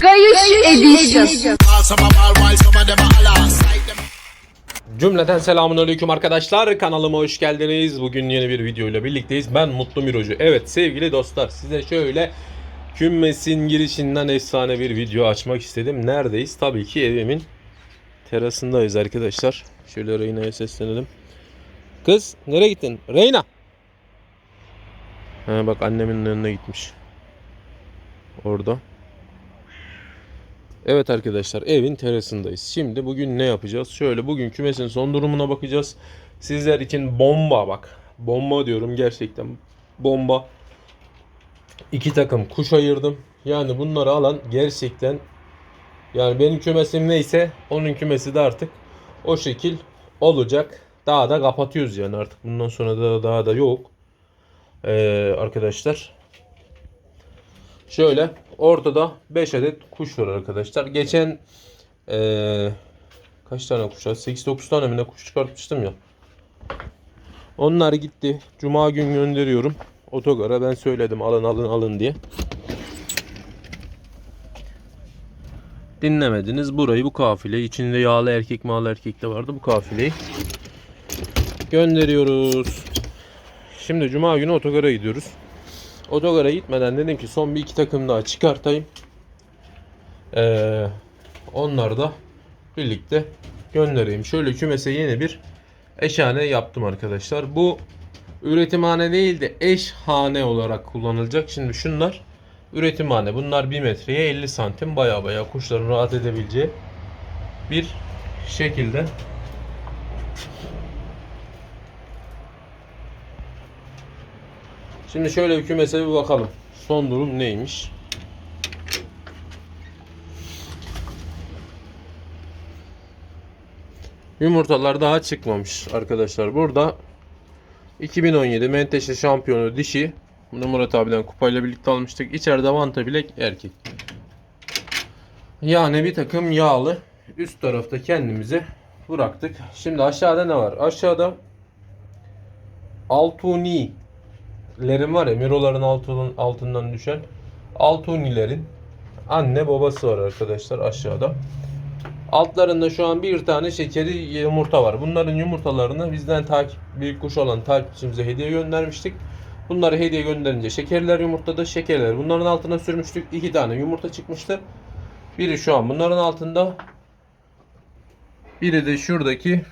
Kayış Edition. Cümleten selamun aleyküm arkadaşlar. Kanalıma hoş geldiniz. Bugün yeni bir video ile birlikteyiz. Ben Mutlu Mirocu. Evet sevgili dostlar size şöyle kümesin girişinden efsane bir video açmak istedim. Neredeyiz? Tabii ki evimin terasındayız arkadaşlar. Şöyle Reyna'ya seslenelim. Kız nereye gittin? Reyna! Ha, bak annemin önüne gitmiş. Orada. Evet arkadaşlar evin terasındayız. Şimdi bugün ne yapacağız? Şöyle bugün kümesin son durumuna bakacağız. Sizler için bomba bak. Bomba diyorum gerçekten. Bomba. İki takım kuş ayırdım. Yani bunları alan gerçekten yani benim kümesim neyse onun kümesi de artık o şekil olacak. Daha da kapatıyoruz yani artık bundan sonra da daha da yok. Ee, arkadaşlar Şöyle ortada 5 adet kuş var arkadaşlar. Geçen eee, kaç tane kuş var? 8-9 tane mi ne kuş çıkartmıştım ya. Onlar gitti. Cuma gün gönderiyorum. Otogara ben söyledim alın alın alın diye. Dinlemediniz. Burayı bu kafile içinde yağlı erkek malı erkek de vardı bu kafileyi. Gönderiyoruz. Şimdi cuma günü otogara gidiyoruz. Otogara gitmeden dedim ki son bir iki takım daha çıkartayım. Ee, onları da birlikte göndereyim. Şöyle kümese yeni bir eşhane yaptım arkadaşlar. Bu üretimhane değil de eşhane olarak kullanılacak. Şimdi şunlar üretimhane. Bunlar 1 metreye 50 santim baya baya kuşların rahat edebileceği bir şekilde Şimdi şöyle bir kümese bir bakalım. Son durum neymiş? Yumurtalar daha çıkmamış arkadaşlar. Burada 2017 Menteşe şampiyonu dişi. Bunu Murat abiden kupayla birlikte almıştık. İçeride vanta bilek erkek. Yani bir takım yağlı. Üst tarafta kendimize bıraktık. Şimdi aşağıda ne var? Aşağıda Altuni lerin var ya miroların altının, altından düşen altunilerin anne babası var arkadaşlar aşağıda. Altlarında şu an bir tane şekeri yumurta var. Bunların yumurtalarını bizden takip büyük kuş olan takipçimize hediye göndermiştik. Bunları hediye gönderince şekerler yumurtada şekerler. Bunların altına sürmüştük. iki tane yumurta çıkmıştı. Biri şu an bunların altında. Biri de şuradaki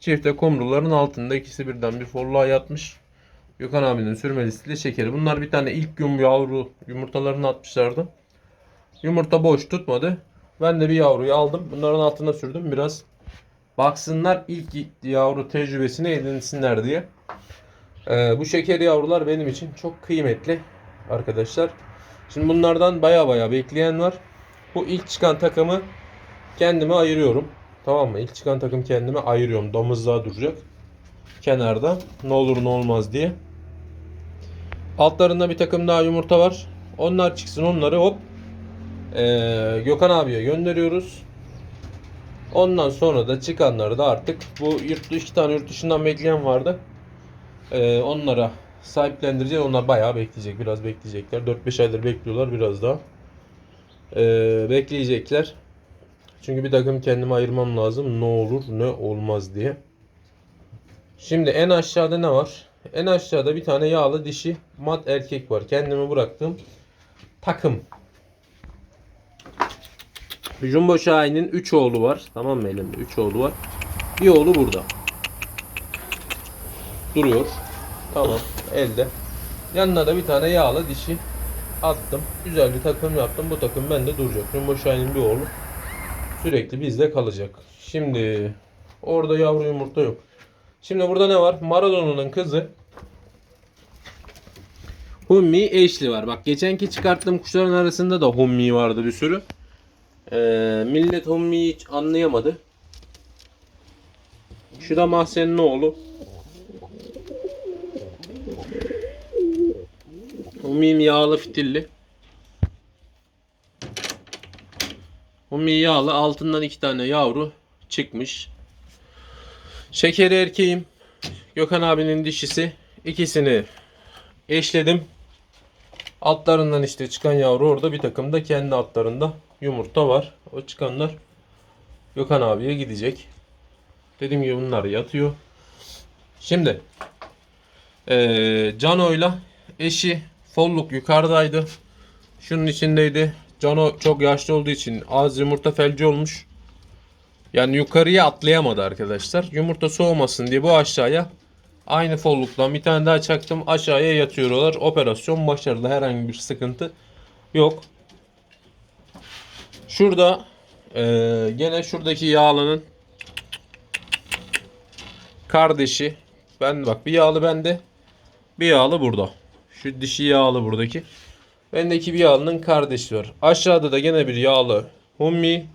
çifte kumruların altında. ikisi birden bir folluğa yatmış. Gökhan abinin sürme listeli şekeri. Bunlar bir tane ilk yum yavru yumurtalarını atmışlardı. Yumurta boş tutmadı. Ben de bir yavruyu aldım. Bunların altına sürdüm. Biraz baksınlar ilk yavru tecrübesini edinsinler diye. Ee, bu şeker yavrular benim için çok kıymetli arkadaşlar. Şimdi bunlardan baya baya bekleyen var. Bu ilk çıkan takımı kendime ayırıyorum. Tamam mı? İlk çıkan takım kendime ayırıyorum. Domuzluğa duracak kenarda. Ne olur ne olmaz diye. Altlarında bir takım daha yumurta var. Onlar çıksın onları hop ee, Gökhan abiye gönderiyoruz. Ondan sonra da çıkanları da artık bu yurt iki tane yurt dışından bekleyen vardı. Ee, onlara sahiplendireceğiz. Onlar bayağı bekleyecek. Biraz bekleyecekler. 4-5 aydır bekliyorlar biraz daha. Ee, bekleyecekler. Çünkü bir takım kendime ayırmam lazım. Ne olur ne olmaz diye. Şimdi en aşağıda ne var? En aşağıda bir tane yağlı dişi mat erkek var. Kendime bıraktığım takım. Jumbo Şahin'in 3 oğlu var. Tamam mı elimde? 3 oğlu var. Bir oğlu burada. Duruyor. Tamam. Elde. Yanına da bir tane yağlı dişi attım. Güzel bir takım yaptım. Bu takım bende duracak. Jumbo Şahin'in bir oğlu sürekli bizde kalacak. Şimdi orada yavru yumurta yok. Şimdi burada ne var? Maradona'nın kızı Hummi eşli var. Bak geçenki çıkarttığım kuşların arasında da Hummi vardı bir sürü. Ee, millet Hummi'yi hiç anlayamadı. Şu da Mahsen'in oğlu. Hummi'm yağlı fitilli. Hummi yağlı altından iki tane yavru çıkmış. Şekeri erkeğim. Gökhan abinin dişisi. İkisini eşledim. Altlarından işte çıkan yavru orada bir takım da kendi altlarında yumurta var. O çıkanlar Gökhan abiye gidecek. Dediğim gibi bunlar yatıyor. Şimdi eee Cano'yla eşi Folluk yukarıdaydı. Şunun içindeydi. Cano çok yaşlı olduğu için az yumurta felci olmuş. Yani yukarıya atlayamadı arkadaşlar. Yumurta soğumasın diye bu aşağıya aynı folluktan bir tane daha çaktım. Aşağıya yatıyorlar. Operasyon başarılı. Herhangi bir sıkıntı yok. Şurada eee, gene şuradaki yağlının kardeşi. Ben bak bir yağlı bende. Bir yağlı burada. Şu dişi yağlı buradaki. Bendeki bir yağlının kardeşi var. Aşağıda da gene bir yağlı Hummi.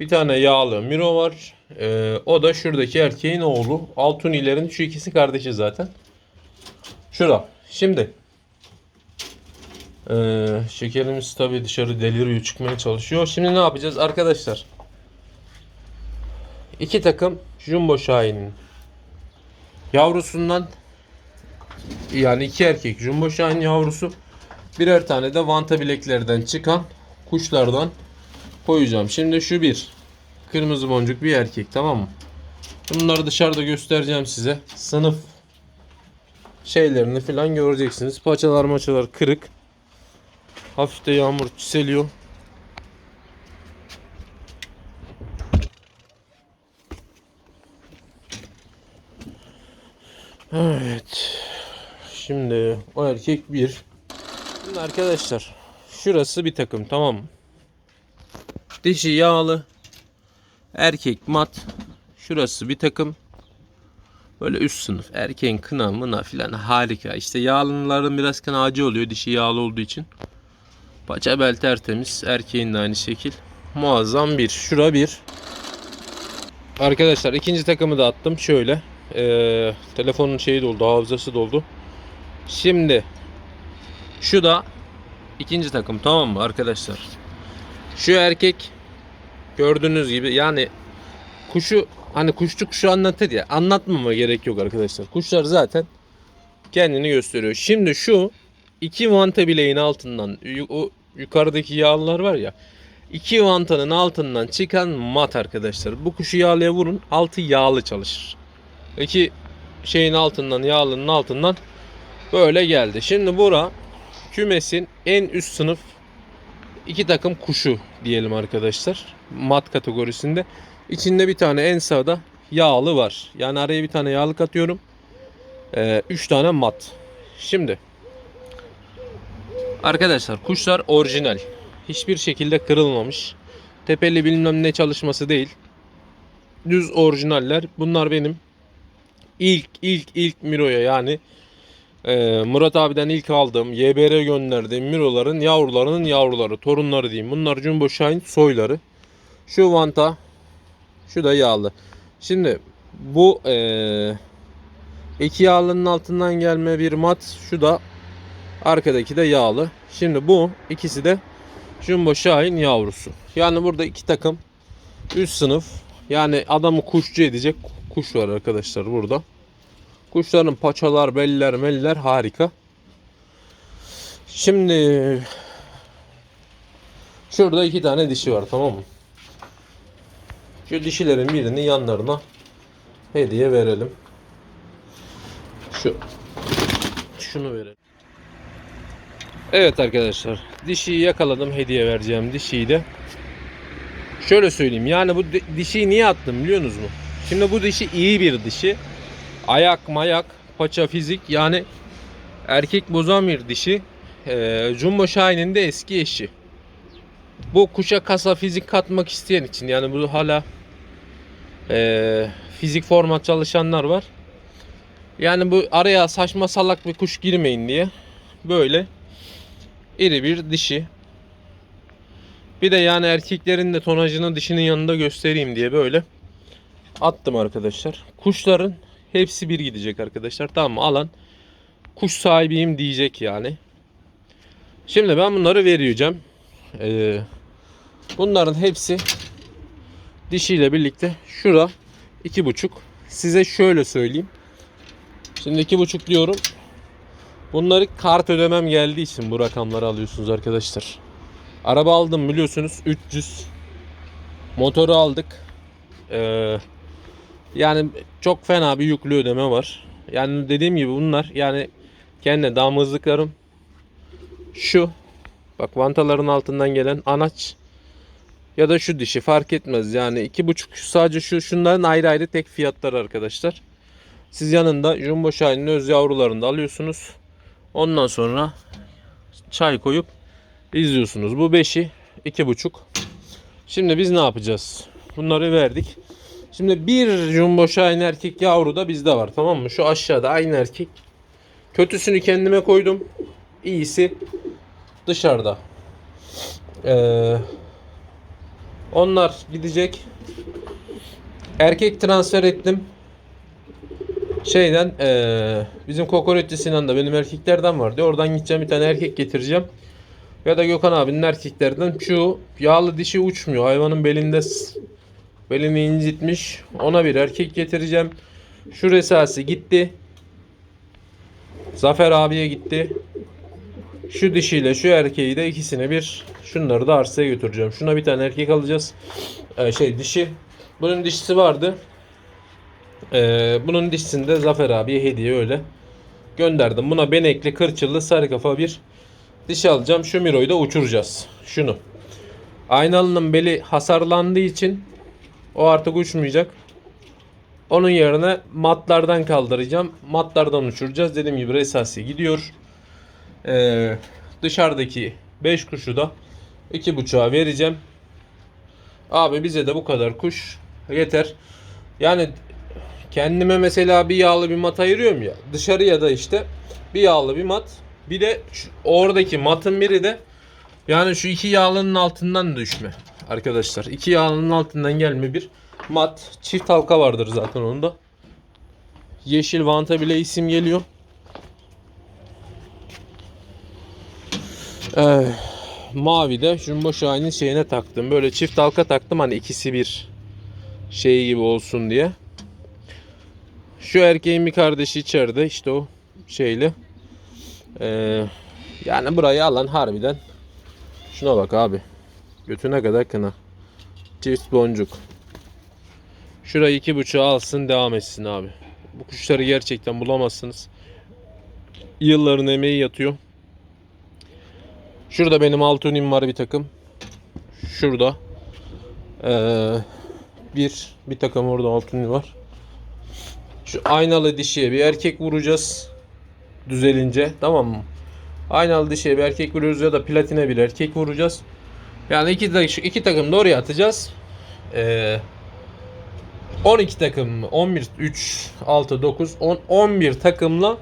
Bir tane yağlı Miro var. Ee, o da şuradaki erkeğin oğlu. Altunilerin şu ikisi kardeşi zaten. Şurada. Şimdi. Ee, şekerimiz tabii dışarı deliriyor çıkmaya çalışıyor. Şimdi ne yapacağız arkadaşlar? İki takım Jumbo Şahin'in yavrusundan yani iki erkek Jumbo Şahin yavrusu birer tane de vanta bileklerden çıkan kuşlardan koyacağım. Şimdi şu bir kırmızı boncuk bir erkek tamam mı? Bunları dışarıda göstereceğim size. Sınıf şeylerini falan göreceksiniz. Paçalar maçalar kırık. Hafif de yağmur çiseliyor. Evet. Şimdi o erkek bir. Şimdi arkadaşlar şurası bir takım tamam mı? Dişi yağlı. Erkek mat. Şurası bir takım. Böyle üst sınıf. Erkeğin kına mına filan harika. İşte yağlıların biraz kına acı oluyor. Dişi yağlı olduğu için. Paça bel tertemiz. Erkeğin de aynı şekil. Muazzam bir. Şura bir. Arkadaşlar ikinci takımı da attım. Şöyle. Ee, telefonun şeyi doldu. Hafızası doldu. Şimdi şu da ikinci takım tamam mı arkadaşlar? Şu erkek gördüğünüz gibi yani kuşu hani kuşçu kuşu anlatır ya anlatmama gerek yok arkadaşlar. Kuşlar zaten kendini gösteriyor. Şimdi şu iki vanta bileğin altından o yukarıdaki yağlılar var ya iki vantanın altından çıkan mat arkadaşlar. Bu kuşu yağlıya vurun altı yağlı çalışır. İki şeyin altından yağlının altından böyle geldi. Şimdi bura kümesin en üst sınıf iki takım kuşu diyelim arkadaşlar. Mat kategorisinde. İçinde bir tane en sağda yağlı var. Yani araya bir tane yağlı katıyorum. Ee, üç tane mat. Şimdi arkadaşlar kuşlar orijinal. Hiçbir şekilde kırılmamış. Tepeli bilmem ne çalışması değil. Düz orijinaller. Bunlar benim ilk ilk ilk Miro'ya yani ee, Murat abiden ilk aldığım YBR gönderdiğim Miro'ların yavrularının yavruları, torunları diyeyim. Bunlar Jumbo Shine soyları. Şu vanta, şu da yağlı. Şimdi bu ee, iki yağlının altından gelme bir mat, şu da arkadaki de yağlı. Şimdi bu ikisi de Jumbo Shine yavrusu. Yani burada iki takım üst sınıf yani adamı kuşçu edecek kuş var arkadaşlar burada. Kuşların paçalar, beller, meller harika. Şimdi şurada iki tane dişi var tamam mı? Şu dişilerin birini yanlarına hediye verelim. Şu şunu verelim. Evet arkadaşlar dişiyi yakaladım hediye vereceğim dişiyi de. Şöyle söyleyeyim yani bu di- dişiyi niye attım biliyorsunuz mu? Şimdi bu dişi iyi bir dişi. Ayak mayak paça fizik yani erkek bozan bir dişi. Ee, Jumbo Shine'in de eski eşi. Bu kuşa kasa fizik katmak isteyen için yani bu hala ee, fizik format çalışanlar var. Yani bu araya saçma salak bir kuş girmeyin diye böyle iri bir dişi. Bir de yani erkeklerin de tonajını dişinin yanında göstereyim diye böyle attım arkadaşlar. Kuşların hepsi bir gidecek arkadaşlar. Tamam mı? Alan kuş sahibiyim diyecek yani. Şimdi ben bunları vereceğim. Ee, bunların hepsi dişiyle birlikte şura iki buçuk. Size şöyle söyleyeyim. Şimdi iki buçuk diyorum. Bunları kart ödemem geldiği için bu rakamları alıyorsunuz arkadaşlar. Araba aldım biliyorsunuz 300. Motoru aldık. Ee, yani çok fena bir yüklü ödeme var. Yani dediğim gibi bunlar yani kendi damızlıklarım şu bak vantaların altından gelen anaç ya da şu dişi fark etmez. Yani iki buçuk sadece şu şunların ayrı ayrı tek fiyatlar arkadaşlar. Siz yanında Jumbo Shine'in öz yavrularını da alıyorsunuz. Ondan sonra çay koyup izliyorsunuz. Bu beşi iki buçuk. Şimdi biz ne yapacağız? Bunları verdik. Şimdi bir Jumbo Shine erkek yavru da bizde var tamam mı? Şu aşağıda aynı erkek. Kötüsünü kendime koydum. İyisi dışarıda. Ee, onlar gidecek. Erkek transfer ettim. Şeyden eee, bizim kokoreççi Sinan da benim erkeklerden vardı. Oradan gideceğim bir tane erkek getireceğim. Ya da Gökhan abinin erkeklerden şu yağlı dişi uçmuyor. Hayvanın belinde belini incitmiş. Ona bir erkek getireceğim. Şu resası gitti. Zafer abiye gitti. Şu dişiyle şu erkeği de ikisine bir şunları da arsaya götüreceğim. Şuna bir tane erkek alacağız. Ee, şey dişi. Bunun dişisi vardı. Ee, bunun dişisini de Zafer abiye hediye öyle gönderdim. Buna benekli, kırçıllı, sarı kafa bir dişi alacağım. Şu Miro'yu da uçuracağız. Şunu. Aynalının beli hasarlandığı için o artık uçmayacak. Onun yerine matlardan kaldıracağım. Matlardan uçuracağız. Dediğim gibi resasi gidiyor. Ee, dışarıdaki 5 kuşu da 2.5'a vereceğim. Abi bize de bu kadar kuş yeter. Yani kendime mesela bir yağlı bir mat ayırıyorum ya. Dışarıya da işte bir yağlı bir mat. Bir de şu- oradaki matın biri de yani şu iki yağlının altından düşme arkadaşlar. İki yağlının altından gelme bir mat. Çift halka vardır zaten onda. Yeşil vanta bile isim geliyor. Ee, mavi de Jumbo Shine'in şeyine taktım. Böyle çift halka taktım hani ikisi bir şey gibi olsun diye. Şu erkeğin bir kardeşi içeride işte o şeyli. Ee, yani burayı alan harbiden. Şuna bak abi. Götüne kadar kına. Çift boncuk. Şurayı iki buçuğa alsın devam etsin abi. Bu kuşları gerçekten bulamazsınız. Yılların emeği yatıyor. Şurada benim altunim var bir takım. Şurada. Ee, bir bir takım orada altunim var. Şu aynalı dişiye bir erkek vuracağız. Düzelince tamam mı? Aynalı dişiye bir erkek vuruyoruz ya da platine bir erkek vuracağız. Yani iki, iki takım da oraya atacağız. Ee, 12 takım 11 3 6 9 10 11 takımla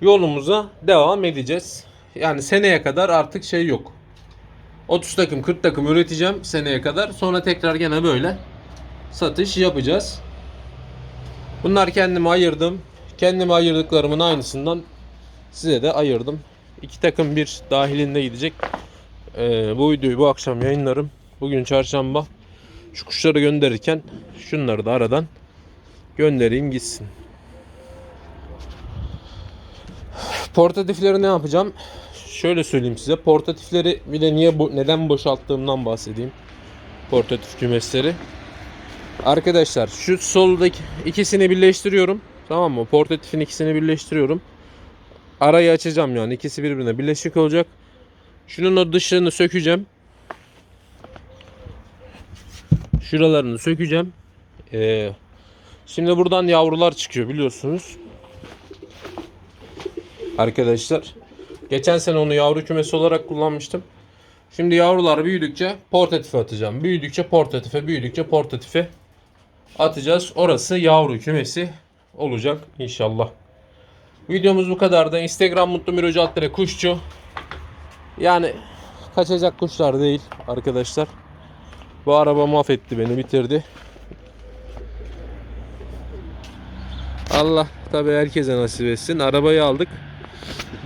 yolumuza devam edeceğiz. Yani seneye kadar artık şey yok. 30 takım 40 takım üreteceğim seneye kadar. Sonra tekrar gene böyle satış yapacağız. Bunlar kendime ayırdım. Kendime ayırdıklarımın aynısından size de ayırdım. İki takım bir dahilinde gidecek. Ee, bu videoyu bu akşam yayınlarım. Bugün çarşamba. Şu kuşları gönderirken şunları da aradan göndereyim gitsin. Portatifleri ne yapacağım? Şöyle söyleyeyim size. Portatifleri bir de niye neden boşalttığımdan bahsedeyim. Portatif kümesleri. Arkadaşlar şu soldaki ikisini birleştiriyorum. Tamam mı? Portatifin ikisini birleştiriyorum. Arayı açacağım yani. ikisi birbirine birleşik olacak. Şunun o dışını sökeceğim. Şuralarını sökeceğim. Ee, şimdi buradan yavrular çıkıyor biliyorsunuz. Arkadaşlar. Geçen sene onu yavru kümesi olarak kullanmıştım. Şimdi yavrular büyüdükçe portatife atacağım. Büyüdükçe portatife, büyüdükçe portatife atacağız. Orası yavru kümesi olacak inşallah. Videomuz bu kadar da Instagram Mutlu Mirocu Altere Kuşçu. Yani kaçacak kuşlar değil arkadaşlar. Bu araba mahvetti beni bitirdi. Allah tabi herkese nasip etsin. Arabayı aldık.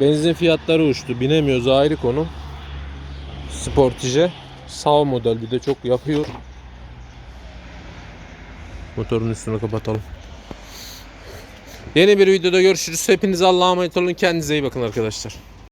Benzin fiyatları uçtu. Binemiyoruz ayrı konu. Sportige. Sağ model bir de çok yapıyor. Motorun üstünü kapatalım. Yeni bir videoda görüşürüz. Hepinize Allah'a emanet olun. Kendinize iyi bakın arkadaşlar.